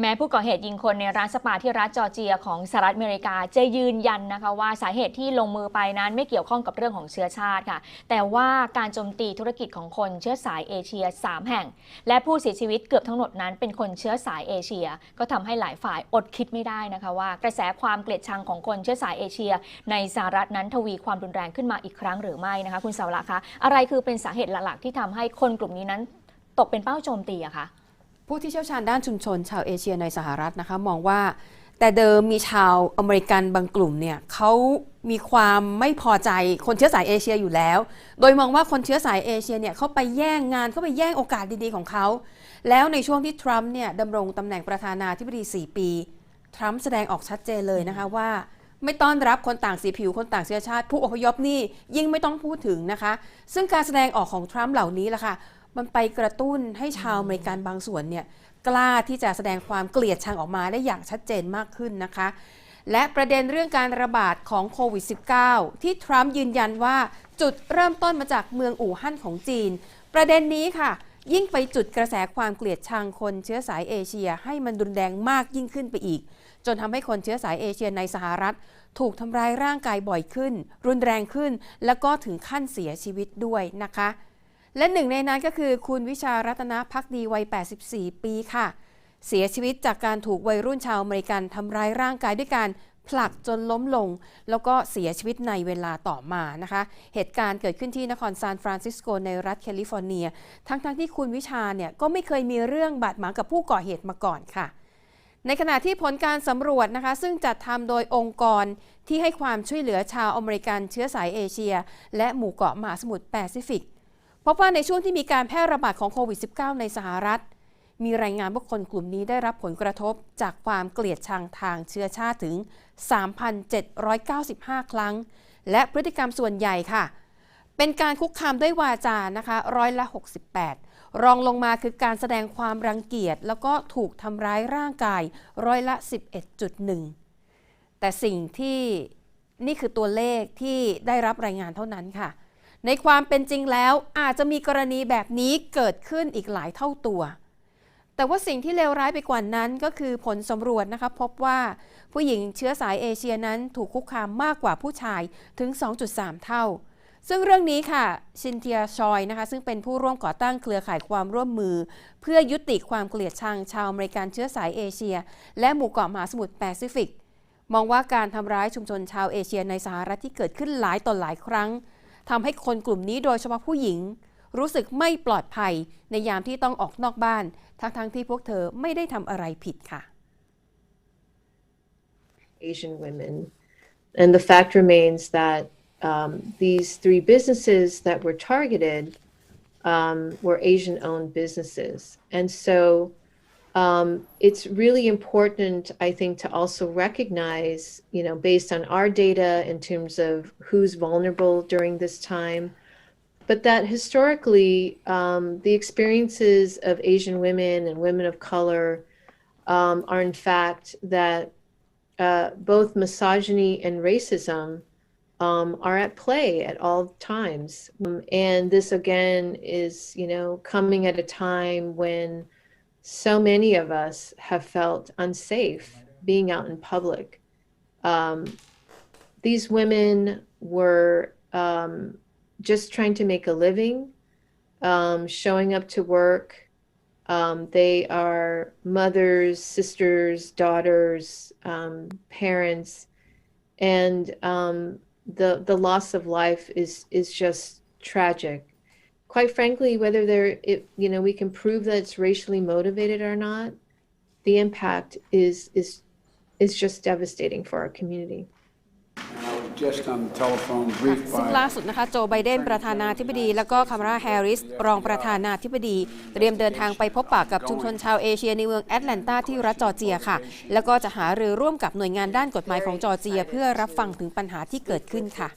แม้ผู้ก่อเหตุยิงคนในร้านสปาที่รัฐจอร์เจียของสหรัฐอเมริกาจะยืนยันนะคะว่าสาเหตุที่ลงมือไปนั้นไม่เกี่ยวข้องกับเรื่องของเชื้อชาติค่ะ แต่ว่าการโจมตีธุรกิจของคนเชื้อสายเอเชีย 3 แห่ง และผู้เสียชีวิตเกือบทั้งหมดนั้นเป็นคนเชื้อสายเอเชีย ก็ทำให้หลายฝ่ายอดคิดไม่ได้นะคะว่ากระแสความเกลียดชังของคนเชื้อสายเอเชีย ในสหรัฐนั้นทวีความรุนแรงขึ้นมาอีกครั้งหรือไม่นะคะคุณสาวละคะอะไรคือเป็นสาเหตุหลักๆที่ทำให้คนกลุ่มนี้นั้น ตกเป็นเป้าโจมตีอะคะ ผู้ที่เชี่ยวชาญด้านชุมชนชาวเอเชียในสหรัฐนะคะมองว่า แต่เดิมมีชาวอเมริกันบางกลุ่มเนี่ยเขามีความไม่พอใจคนเชื้อสายเอเชียอยู่แล้ว โดยมองว่าคนเชื้อสายเอเชียเนี่ยเขาไปแย่งงานเขาไปแย่งโอกาสดีๆของเขา แล้วในช่วงที่ทรัมป์เนี่ยดำรงตำแหน่งประธานาธิบดี 4 ปี ทรัมป์แสดงออกชัดเจนเลยนะคะว่าไม่ต้อนรับคนต่างสีผิวคนต่างเชื้อชาติ ผู้อพยพนี่ยิ่งไม่ต้องพูดถึงนะคะ ซึ่งการแสดงออกของทรัมป์เหล่านี้ล่ะค่ะ มันไปกระตุ้นให้ชาวอเมริกันบางส่วนเนี่ยกล้าที่จะแสดงความเกลียดชังออกมาได้อย่างชัดเจนมากขึ้นนะคะ และประเด็นเรื่องการระบาดของโควิด -19 ที่ทรัมป์ยืนยันว่าจุดเริ่มต้นมาจากเมืองอู่ฮั่นของจีน ประเด็นนี้ค่ะ ยิ่งไปจุดกระแสความเกลียดชังคนเชื้อสายเอเชียให้มันรุนแรงมากยิ่งขึ้นไปอีก จนทำให้คนเชื้อสายเอเชียในสหรัฐ ถูกทำร้ายร่างกายบ่อยขึ้น รุนแรงขึ้น แล้วก็ถึงขั้นเสียชีวิตด้วยนะคะ และหนึ่งในนั้นก็คือคุณวิชารัตนพักดีวัย 84 ปีค่ะ เสียชีวิตจากการถูกวัยรุ่นชาวอเมริกันทำร้ายร่างกายด้วยการผลักจนล้มลง แล้วก็เสียชีวิตในเวลาต่อมานะคะ เหตุการณ์เกิดขึ้นที่นครซานฟรานซิสโกในรัฐแคลิฟอร์เนีย ทั้งๆทที่คุณวิชาเนี่ยก็ไม่เคยมีเรื่องบาดหมางกับผู้ก่อเหตุมาก่อนค่ะ ในขณะที่ผลการสำรวจนะคะ ซึ่งจัดทำโดยองค์กรที่ให้ความช่วยเหลือชาวอเมริกันเชื้อสายเอเชีย และหมู่เกาะมหาสมุทรแปซิฟิก พบว่าในช่วงที่มีการแพร่ระบาดของโควิด -19 ในสหรัฐ มีรายงานว่าคนกลุ่มนี้ได้รับผลกระทบจากความเกลียดชังทางเชื้อชาติถึง 3,795 ครั้ง และพฤติกรรมส่วนใหญ่ค่ะ เป็นการคุกคามด้วยวาจานะคะร้อยละ 68 รองลงมาคือการแสดงความรังเกียจ แล้วก็ถูกทำร้ายร่างกายร้อยละ 11.1 แต่สิ่งที่นี่คือตัวเลขที่ได้รับรายงานเท่านั้นค่ะ ในความเป็นจริงแล้วอาจจะมีกรณีแบบนี้เกิดขึ้นอีกหลายเท่าตัว แต่ว่าสิ่งที่เลวร้ายไปกว่านั้นก็คือผลสำรวจนะคะพบว่าผู้หญิงเชื้อสายเอเชียนั้นถูกคุกคามมากกว่าผู้ชายถึง 2.3 เท่า ซึ่งเรื่องนี้ค่ะชินเทียชอยนะคะซึ่งเป็นผู้ร่วมก่อตั้งเครือข่ายความร่วมมือ เพื่อยุติความเกลียดชังชาวอเมริกันเชื้อสายเอเชีย และหมู่เกาะมหาสมุทรแปซิฟิก มองว่าการทำร้ายชุมชนชาวเอเชียในสหรัฐที่เกิดขึ้นหลายต่อหลายครั้ง ทำให้คนกลุ่มนี้โดยเฉพาะผู้หญิง รู้สึกไม่ปลอดภัยในยามที่ต้องออกนอกบ้าน ทั้งๆทที่พวกเธอไม่ได้ทำอะไรผิดค่ะ Asian women. And the fact remains that um, these three businesses that were targeted um, were Asian owned businesses. And so um, it's really important, I think, to also recognize, you know, based on our data in terms of who's vulnerable during this time, but that historically um, the experiences of Asian women and women of color um, are, in fact, that uh, both misogyny and racism um, are at play at all times. Um, and this again is, you know, coming at a time when so many of us have felt unsafe being out in public. Um, these women were um, just trying to make a living, um, showing up to work, um, they are mothers, sisters, daughters, um, parents, and um, the the loss of life is is just tragic. Quite frankly, whether they're it, you know we can prove that it's racially motivated or not, the impact is is is just devastating for our community. And I was just on the telephone ค่ะ briefed ซึ่ง by ล่าสุดนะคะ โจไบเดนประธานาธิบดี แล้วก็คามาราแฮร์ริส รองประธานาธิบดี เตรียมเดินทางไปพบปะกับชุมชนชาวเอเชียในเมืองแอตแลนตาที่รัฐจอร์เจียค่ะ แล้วก็จะหารือร่วมกับหน่วยงานด้านกฎหมายของจอร์เจีย เพื่อรับฟังถึงปัญหาที่เกิดขึ้นค่ะ